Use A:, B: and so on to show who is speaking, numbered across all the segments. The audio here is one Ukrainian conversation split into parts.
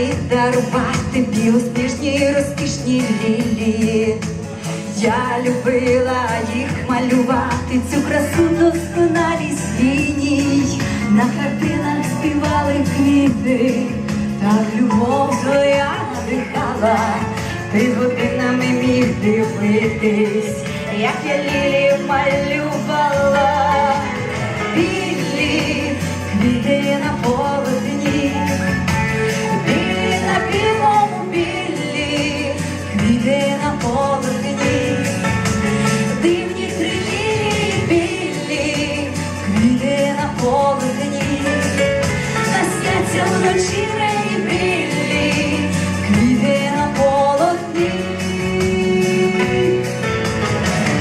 A: міг дарувати білосніжні розкішні лілії. Я любила їх малювати, цю красу досконалість ліній. На картинах співали квіти, так любов твоя надихала. Ти годинами міг дивитись, як я лілі малювала. Білі квіти вночі білі, квіти на полотні.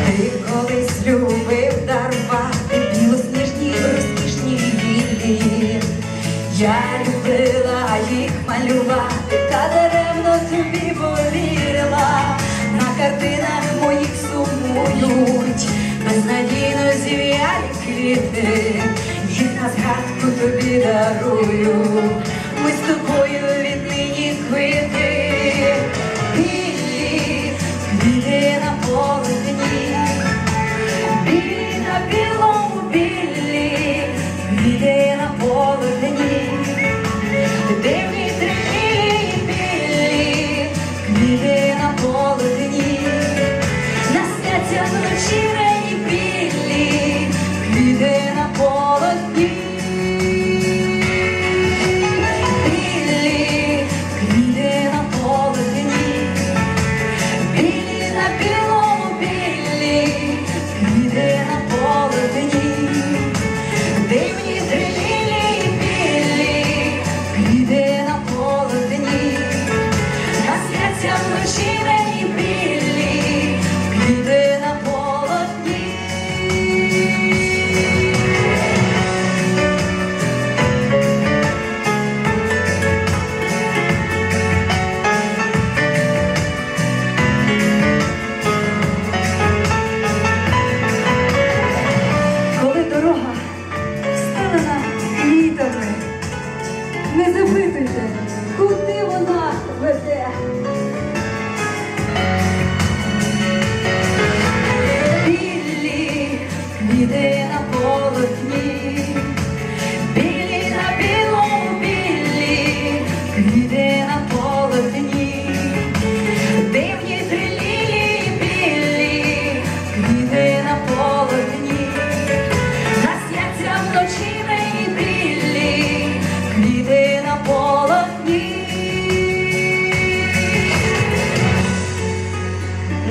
A: Ти колись любив дарувати білосніжні розкішні лілії. Я любила їх малювати, та даремно тобі повірила. На картинах моїх сумують, безнадійно зів'ялі квіти. Їх на згадку тобі дарую. Насняться запитуйте, куди вона веде.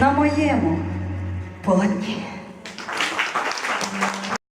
A: На моєму полотні.